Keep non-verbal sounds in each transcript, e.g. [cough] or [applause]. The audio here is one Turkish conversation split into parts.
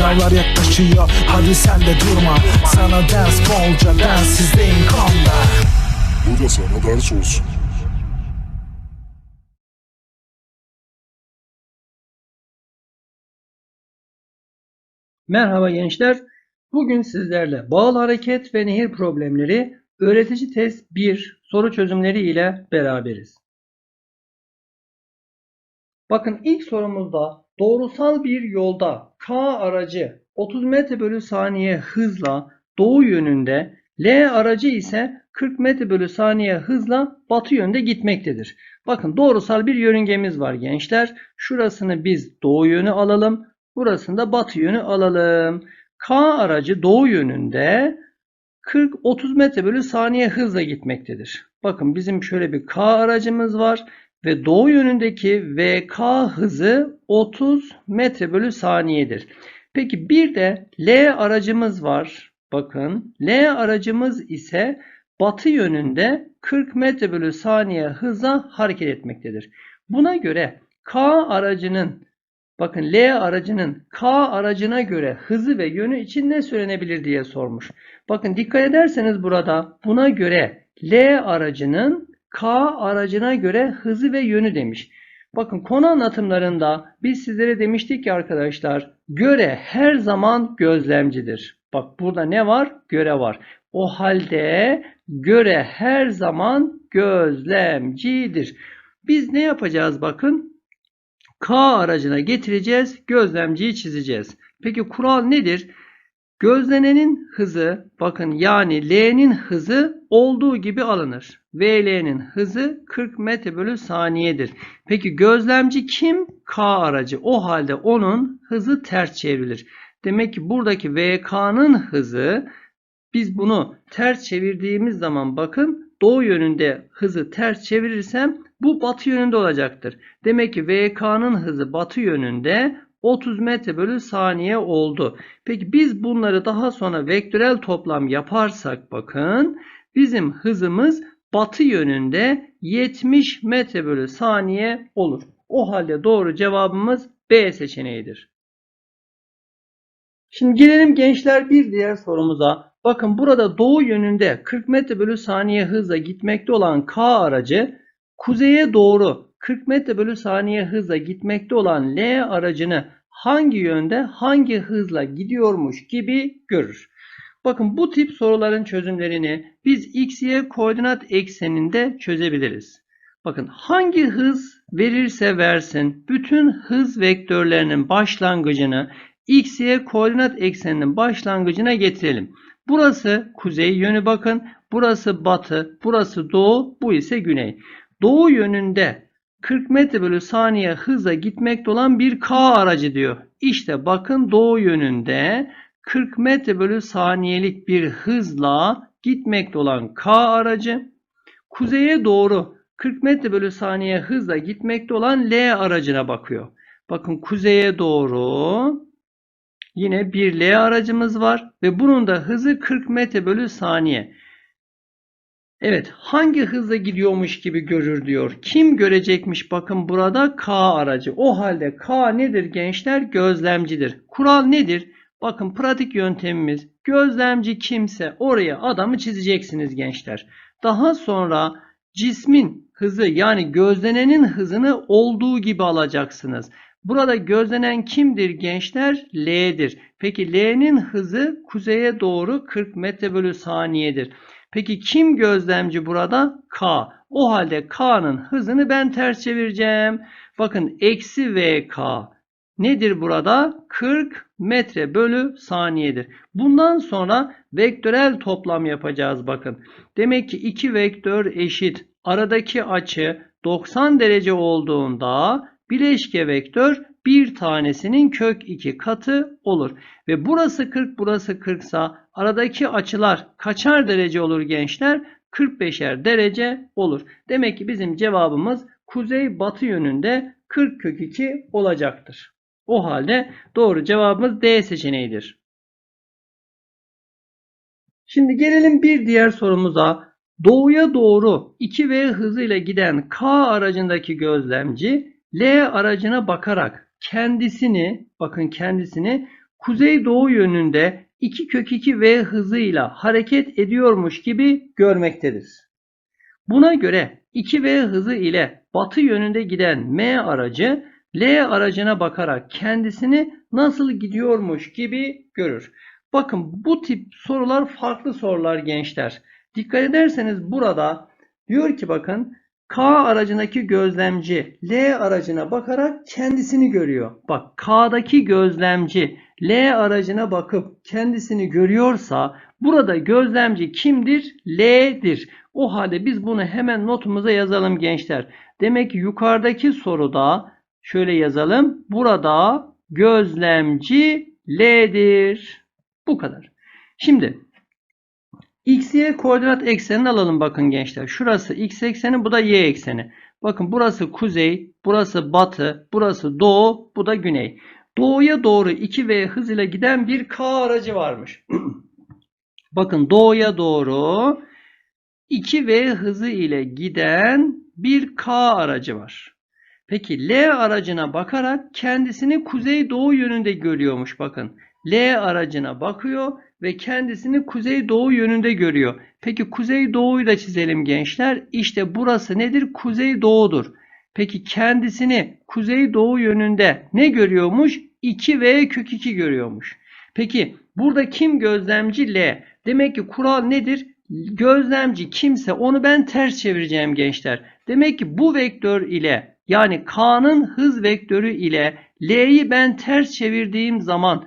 Sınavlar yaklaşıyor hadi sen de durma Sana ders bolca densizliğin konda Bu da sana ders olsun. Merhaba gençler. Bugün sizlerle bağıl hareket ve nehir problemleri öğretici test 1 soru çözümleri ile beraberiz. Bakın ilk sorumuzda doğrusal bir yolda K aracı 30 metre bölü saniye hızla doğu yönünde L aracı ise 40 metre bölü saniye hızla batı yönde gitmektedir. Bakın doğrusal bir yörüngemiz var gençler. Şurasını biz doğu yönü alalım. Burasını da batı yönü alalım. K aracı doğu yönünde 40-30 metre bölü saniye hızla gitmektedir. Bakın bizim şöyle bir K aracımız var ve doğu yönündeki VK hızı 30 metre bölü saniyedir. Peki bir de L aracımız var. Bakın L aracımız ise batı yönünde 40 metre bölü saniye hızla hareket etmektedir. Buna göre K aracının Bakın L aracının K aracına göre hızı ve yönü için ne söylenebilir diye sormuş. Bakın dikkat ederseniz burada buna göre L aracının K aracına göre hızı ve yönü demiş. Bakın konu anlatımlarında biz sizlere demiştik ki arkadaşlar göre her zaman gözlemcidir. Bak burada ne var? Göre var. O halde göre her zaman gözlemcidir. Biz ne yapacağız bakın? K aracına getireceğiz. Gözlemciyi çizeceğiz. Peki kural nedir? Gözlenenin hızı bakın yani L'nin hızı olduğu gibi alınır. VL'nin hızı 40 metre bölü saniyedir. Peki gözlemci kim? K aracı. O halde onun hızı ters çevrilir. Demek ki buradaki VK'nın hızı biz bunu ters çevirdiğimiz zaman bakın doğu yönünde hızı ters çevirirsem bu batı yönünde olacaktır. Demek ki VK'nın hızı batı yönünde 30 metre bölü saniye oldu. Peki biz bunları daha sonra vektörel toplam yaparsak bakın bizim hızımız batı yönünde 70 metre bölü saniye olur. O halde doğru cevabımız B seçeneğidir. Şimdi gelelim gençler bir diğer sorumuza. Bakın burada doğu yönünde 40 metre bölü saniye hızla gitmekte olan K aracı kuzeye doğru 40 metre bölü saniye hızla gitmekte olan L aracını hangi yönde hangi hızla gidiyormuş gibi görür. Bakın bu tip soruların çözümlerini biz x, y koordinat ekseninde çözebiliriz. Bakın hangi hız verirse versin bütün hız vektörlerinin başlangıcını x, y koordinat ekseninin başlangıcına getirelim. Burası kuzey yönü bakın. Burası batı. Burası doğu. Bu ise güney. Doğu yönünde 40 metre bölü saniye hızla gitmekte olan bir K aracı diyor. İşte bakın doğu yönünde 40 metre bölü saniyelik bir hızla gitmekte olan K aracı. Kuzeye doğru 40 metre bölü saniye hızla gitmekte olan L aracına bakıyor. Bakın kuzeye doğru yine bir L aracımız var ve bunun da hızı 40 metre bölü saniye. Evet hangi hızla gidiyormuş gibi görür diyor. Kim görecekmiş bakın burada K aracı. O halde K nedir gençler? Gözlemcidir. Kural nedir? Bakın pratik yöntemimiz gözlemci kimse oraya adamı çizeceksiniz gençler. Daha sonra cismin hızı yani gözlenenin hızını olduğu gibi alacaksınız. Burada gözlenen kimdir gençler? L'dir. Peki L'nin hızı kuzeye doğru 40 metre bölü saniyedir. Peki kim gözlemci burada? K. O halde K'nın hızını ben ters çevireceğim. Bakın eksi VK nedir burada? 40 metre bölü saniyedir. Bundan sonra vektörel toplam yapacağız bakın. Demek ki iki vektör eşit. Aradaki açı 90 derece olduğunda bileşke vektör bir tanesinin kök 2 katı olur. Ve burası 40 burası 40 sa aradaki açılar kaçar derece olur gençler? 45'er derece olur. Demek ki bizim cevabımız kuzey batı yönünde 40 kök 2 olacaktır. O halde doğru cevabımız D seçeneğidir. Şimdi gelelim bir diğer sorumuza. Doğuya doğru 2V hızıyla giden K aracındaki gözlemci L aracına bakarak kendisini bakın kendisini kuzeydoğu yönünde 2 kök 2 v hızıyla hareket ediyormuş gibi görmektedir. Buna göre 2v hızı ile batı yönünde giden M aracı L aracına bakarak kendisini nasıl gidiyormuş gibi görür. Bakın bu tip sorular farklı sorular gençler. Dikkat ederseniz burada diyor ki bakın K aracındaki gözlemci L aracına bakarak kendisini görüyor. Bak K'daki gözlemci L aracına bakıp kendisini görüyorsa burada gözlemci kimdir? L'dir. O halde biz bunu hemen notumuza yazalım gençler. Demek ki yukarıdaki soruda şöyle yazalım. Burada gözlemci L'dir. Bu kadar. Şimdi X, Y koordinat eksenini alalım bakın gençler. Şurası X ekseni, bu da Y ekseni. Bakın burası kuzey, burası batı, burası doğu, bu da güney. Doğuya doğru 2V hız ile giden bir K aracı varmış. [clears throat] bakın doğuya doğru 2V hızı ile giden bir K aracı var. Peki L aracına bakarak kendisini kuzey doğu yönünde görüyormuş bakın. L aracına bakıyor ve kendisini kuzey doğu yönünde görüyor. Peki kuzey doğuyu da çizelim gençler. İşte burası nedir? Kuzey doğudur. Peki kendisini kuzey doğu yönünde ne görüyormuş? 2V kök 2 görüyormuş. Peki burada kim gözlemci? L. Demek ki kural nedir? Gözlemci kimse onu ben ters çevireceğim gençler. Demek ki bu vektör ile yani K'nın hız vektörü ile L'yi ben ters çevirdiğim zaman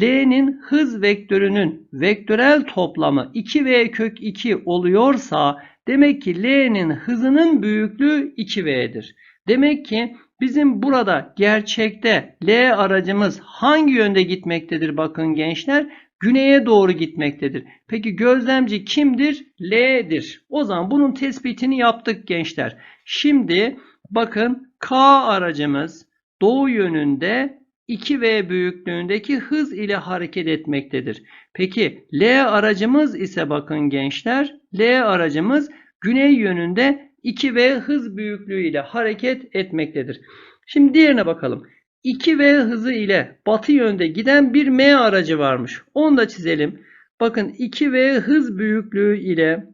L'nin hız vektörünün vektörel toplamı 2V kök 2 oluyorsa demek ki L'nin hızının büyüklüğü 2V'dir. Demek ki bizim burada gerçekte L aracımız hangi yönde gitmektedir bakın gençler? Güneye doğru gitmektedir. Peki gözlemci kimdir? L'dir. O zaman bunun tespitini yaptık gençler. Şimdi bakın K aracımız doğu yönünde 2V büyüklüğündeki hız ile hareket etmektedir. Peki L aracımız ise bakın gençler L aracımız güney yönünde 2V hız büyüklüğü ile hareket etmektedir. Şimdi diğerine bakalım. 2V hızı ile batı yönde giden bir M aracı varmış. Onu da çizelim. Bakın 2V hız büyüklüğü ile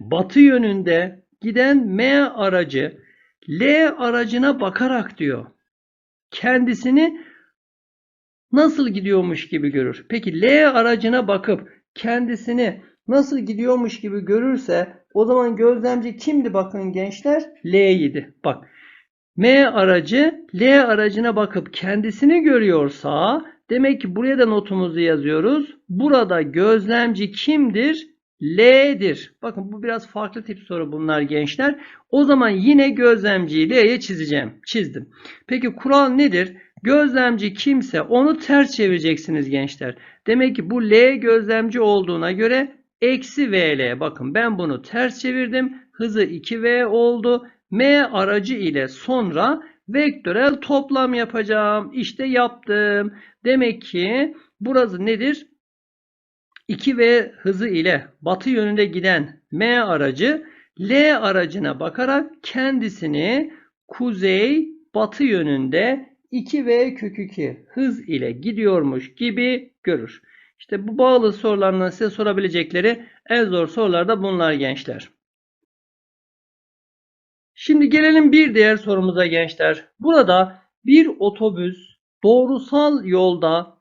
batı yönünde giden M aracı L aracına bakarak diyor kendisini nasıl gidiyormuş gibi görür. Peki L aracına bakıp kendisini nasıl gidiyormuş gibi görürse o zaman gözlemci kimdi bakın gençler? L'ydi. Bak M aracı L aracına bakıp kendisini görüyorsa demek ki buraya da notumuzu yazıyoruz. Burada gözlemci kimdir? L'dir. Bakın bu biraz farklı tip soru bunlar gençler. O zaman yine gözlemciyi L'ye çizeceğim. Çizdim. Peki kural nedir? Gözlemci kimse onu ters çevireceksiniz gençler. Demek ki bu L gözlemci olduğuna göre eksi VL. Bakın ben bunu ters çevirdim. Hızı 2V oldu. M aracı ile sonra vektörel toplam yapacağım. İşte yaptım. Demek ki burası nedir? 2V hızı ile batı yönünde giden M aracı L aracına bakarak kendisini kuzey batı yönünde 2V kök 2 hız ile gidiyormuş gibi görür. İşte bu bağlı sorularından size sorabilecekleri en zor sorular da bunlar gençler. Şimdi gelelim bir diğer sorumuza gençler. Burada bir otobüs doğrusal yolda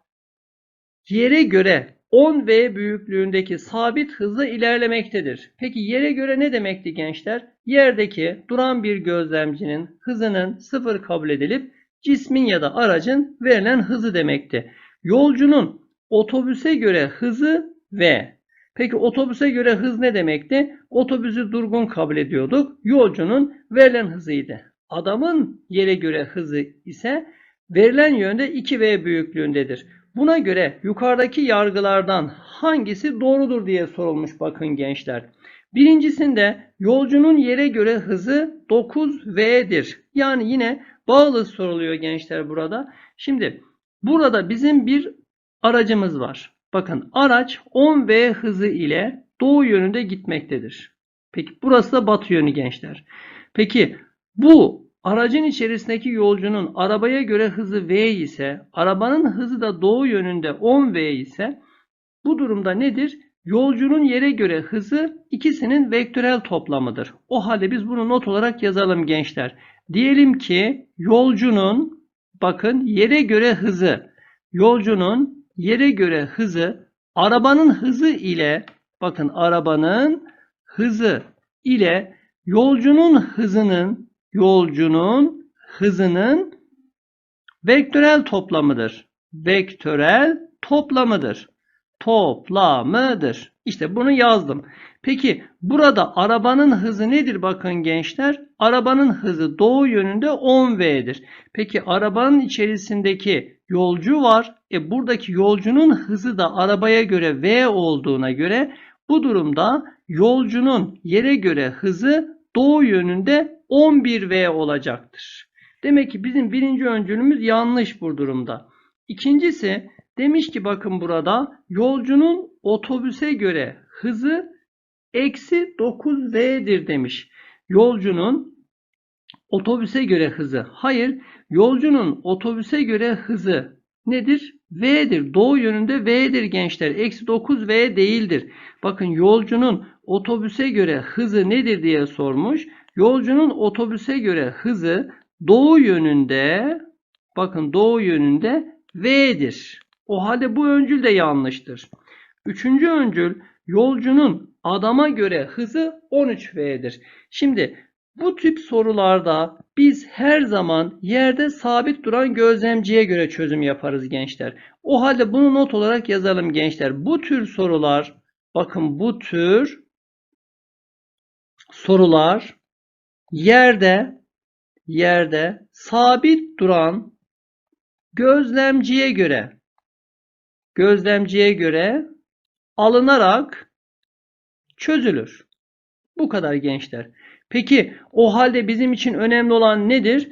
yere göre 10V büyüklüğündeki sabit hızla ilerlemektedir. Peki yere göre ne demekti gençler? Yerdeki duran bir gözlemcinin hızının sıfır kabul edilip cismin ya da aracın verilen hızı demekti. Yolcunun otobüse göre hızı V. Peki otobüse göre hız ne demekti? Otobüsü durgun kabul ediyorduk. Yolcunun verilen hızıydı. Adamın yere göre hızı ise verilen yönde 2V büyüklüğündedir. Buna göre yukarıdaki yargılardan hangisi doğrudur diye sorulmuş bakın gençler. Birincisinde yolcunun yere göre hızı 9V'dir. Yani yine bağlı soruluyor gençler burada. Şimdi burada bizim bir aracımız var. Bakın araç 10V hızı ile doğu yönünde gitmektedir. Peki burası da batı yönü gençler. Peki bu aracın içerisindeki yolcunun arabaya göre hızı v ise, arabanın hızı da doğu yönünde 10v ise bu durumda nedir? Yolcunun yere göre hızı ikisinin vektörel toplamıdır. O halde biz bunu not olarak yazalım gençler. Diyelim ki yolcunun bakın yere göre hızı, yolcunun yere göre hızı arabanın hızı ile bakın arabanın hızı ile yolcunun hızının yolcunun hızının vektörel toplamıdır. Vektörel toplamıdır. Toplamıdır. İşte bunu yazdım. Peki burada arabanın hızı nedir bakın gençler? Arabanın hızı doğu yönünde 10V'dir. Peki arabanın içerisindeki yolcu var. E buradaki yolcunun hızı da arabaya göre V olduğuna göre bu durumda yolcunun yere göre hızı doğu yönünde 11V olacaktır. Demek ki bizim birinci öncülümüz yanlış bu durumda. İkincisi demiş ki bakın burada yolcunun otobüse göre hızı eksi 9V'dir demiş. Yolcunun otobüse göre hızı. Hayır, yolcunun otobüse göre hızı nedir? V'dir. Doğu yönünde V'dir gençler. Eksi 9V değildir. Bakın yolcunun otobüse göre hızı nedir diye sormuş. Yolcunun otobüse göre hızı doğu yönünde bakın doğu yönünde V'dir. O halde bu öncül de yanlıştır. Üçüncü öncül yolcunun adama göre hızı 13V'dir. Şimdi bu tip sorularda biz her zaman yerde sabit duran gözlemciye göre çözüm yaparız gençler. O halde bunu not olarak yazalım gençler. Bu tür sorular bakın bu tür sorular yerde yerde sabit duran gözlemciye göre gözlemciye göre alınarak çözülür. Bu kadar gençler. Peki o halde bizim için önemli olan nedir?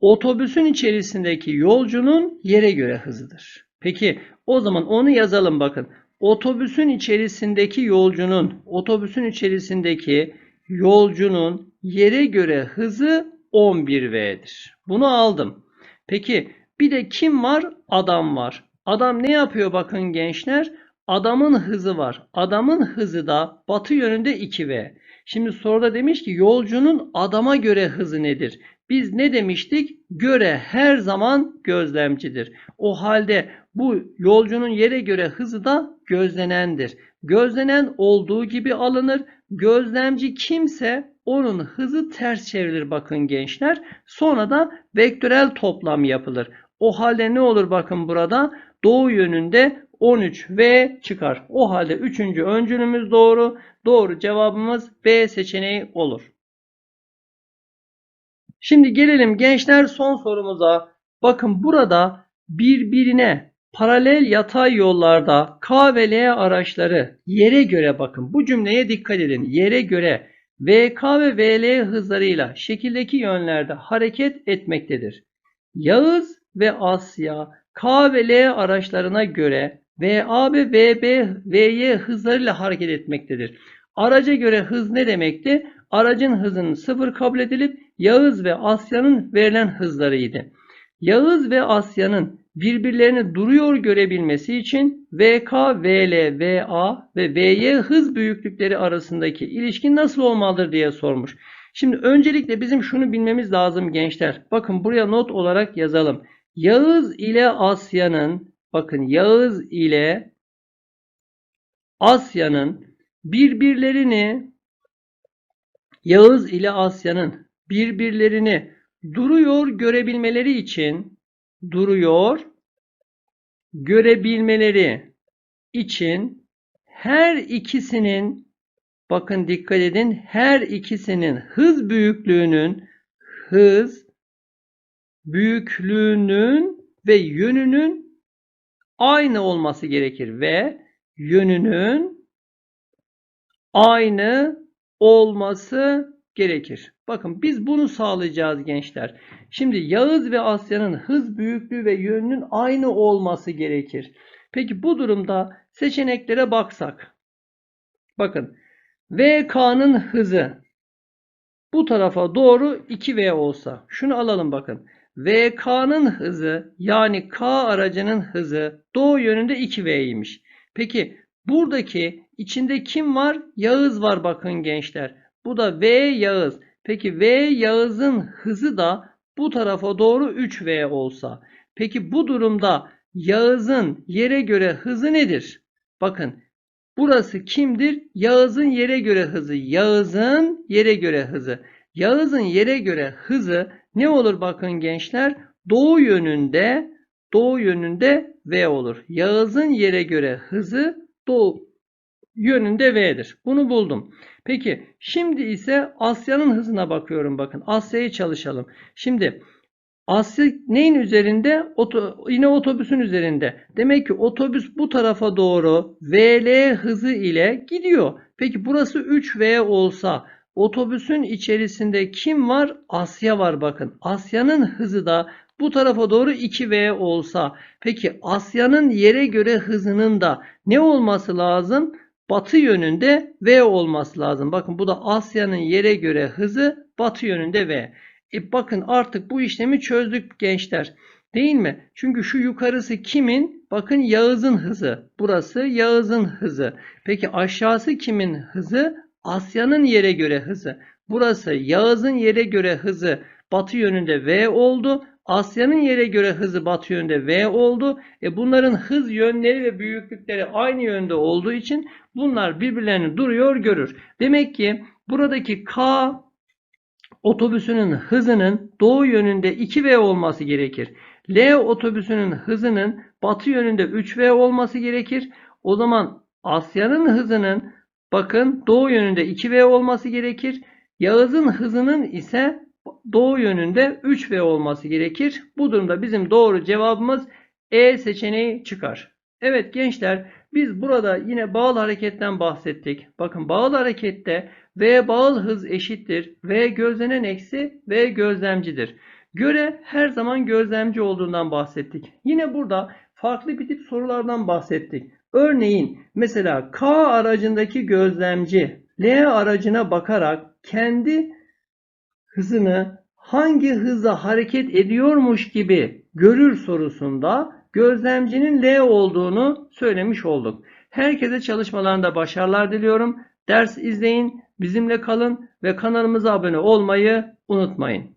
Otobüsün içerisindeki yolcunun yere göre hızıdır. Peki o zaman onu yazalım bakın. Otobüsün içerisindeki yolcunun otobüsün içerisindeki yolcunun yere göre hızı 11V'dir. Bunu aldım. Peki bir de kim var? Adam var. Adam ne yapıyor bakın gençler? Adamın hızı var. Adamın hızı da batı yönünde 2V. Şimdi soruda demiş ki yolcunun adama göre hızı nedir? Biz ne demiştik? Göre her zaman gözlemcidir. O halde bu yolcunun yere göre hızı da gözlenendir. Gözlenen olduğu gibi alınır. Gözlemci kimse onun hızı ters çevrilir bakın gençler. Sonra da vektörel toplam yapılır. O halde ne olur bakın burada? Doğu yönünde 13V çıkar. O halde üçüncü öncülümüz doğru. Doğru cevabımız B seçeneği olur. Şimdi gelelim gençler son sorumuza. Bakın burada birbirine paralel yatay yollarda K ve L araçları yere göre bakın bu cümleye dikkat edin. Yere göre VK ve VL hızlarıyla şekildeki yönlerde hareket etmektedir. Yağız ve Asya K ve L araçlarına göre VA ve VB, VY hızlarıyla hareket etmektedir. Araca göre hız ne demekti? Aracın hızının sıfır kabul edilip Yağız ve Asya'nın verilen hızlarıydı. Yağız ve Asya'nın birbirlerini duruyor görebilmesi için VK, VL, VA ve VY hız büyüklükleri arasındaki ilişki nasıl olmalıdır diye sormuş. Şimdi öncelikle bizim şunu bilmemiz lazım gençler. Bakın buraya not olarak yazalım. Yağız ile Asya'nın bakın Yağız ile Asya'nın birbirlerini Yağız ile Asya'nın birbirlerini duruyor görebilmeleri için duruyor görebilmeleri için her ikisinin bakın dikkat edin her ikisinin hız büyüklüğünün hız büyüklüğünün ve yönünün aynı olması gerekir ve yönünün aynı olması gerekir. Bakın biz bunu sağlayacağız gençler. Şimdi Yağız ve Asya'nın hız büyüklüğü ve yönünün aynı olması gerekir. Peki bu durumda seçeneklere baksak. Bakın VK'nın hızı bu tarafa doğru 2V olsa. Şunu alalım bakın. VK'nın hızı yani K aracının hızı doğu yönünde 2V'ymiş. Peki buradaki içinde kim var? Yağız var bakın gençler. Bu da V Yağız. Peki V Yağız'ın hızı da bu tarafa doğru 3V olsa. Peki bu durumda Yağız'ın yere göre hızı nedir? Bakın burası kimdir? Yağız'ın yere göre hızı. Yağız'ın yere göre hızı. Yağız'ın yere göre hızı ne olur bakın gençler? Doğu yönünde doğu yönünde V olur. Yağız'ın yere göre hızı doğu yönünde V'dir. Bunu buldum. Peki şimdi ise Asya'nın hızına bakıyorum bakın. Asya'yı çalışalım. Şimdi Asya neyin üzerinde? Oto, yine otobüsün üzerinde. Demek ki otobüs bu tarafa doğru VL hızı ile gidiyor. Peki burası 3V olsa otobüsün içerisinde kim var? Asya var bakın. Asya'nın hızı da bu tarafa doğru 2V olsa. Peki Asya'nın yere göre hızının da ne olması lazım? Batı yönünde V olması lazım. Bakın bu da Asya'nın yere göre hızı batı yönünde V. E bakın artık bu işlemi çözdük gençler. Değil mi? Çünkü şu yukarısı kimin? Bakın Yağız'ın hızı. Burası Yağız'ın hızı. Peki aşağısı kimin hızı? Asya'nın yere göre hızı. Burası Yağız'ın yere göre hızı batı yönünde V oldu. Asya'nın yere göre hızı batı yönde V oldu. E bunların hız yönleri ve büyüklükleri aynı yönde olduğu için bunlar birbirlerini duruyor görür. Demek ki buradaki K otobüsünün hızının doğu yönünde 2V olması gerekir. L otobüsünün hızının batı yönünde 3V olması gerekir. O zaman Asya'nın hızının bakın doğu yönünde 2V olması gerekir. Yağız'ın hızının ise doğu yönünde 3V olması gerekir. Bu durumda bizim doğru cevabımız E seçeneği çıkar. Evet gençler biz burada yine bağıl hareketten bahsettik. Bakın bağıl harekette V bağıl hız eşittir. V gözlenen eksi V gözlemcidir. Göre her zaman gözlemci olduğundan bahsettik. Yine burada farklı bir tip sorulardan bahsettik. Örneğin mesela K aracındaki gözlemci L aracına bakarak kendi hızını hangi hızla hareket ediyormuş gibi görür sorusunda gözlemcinin L olduğunu söylemiş olduk. Herkese çalışmalarında başarılar diliyorum. Ders izleyin, bizimle kalın ve kanalımıza abone olmayı unutmayın.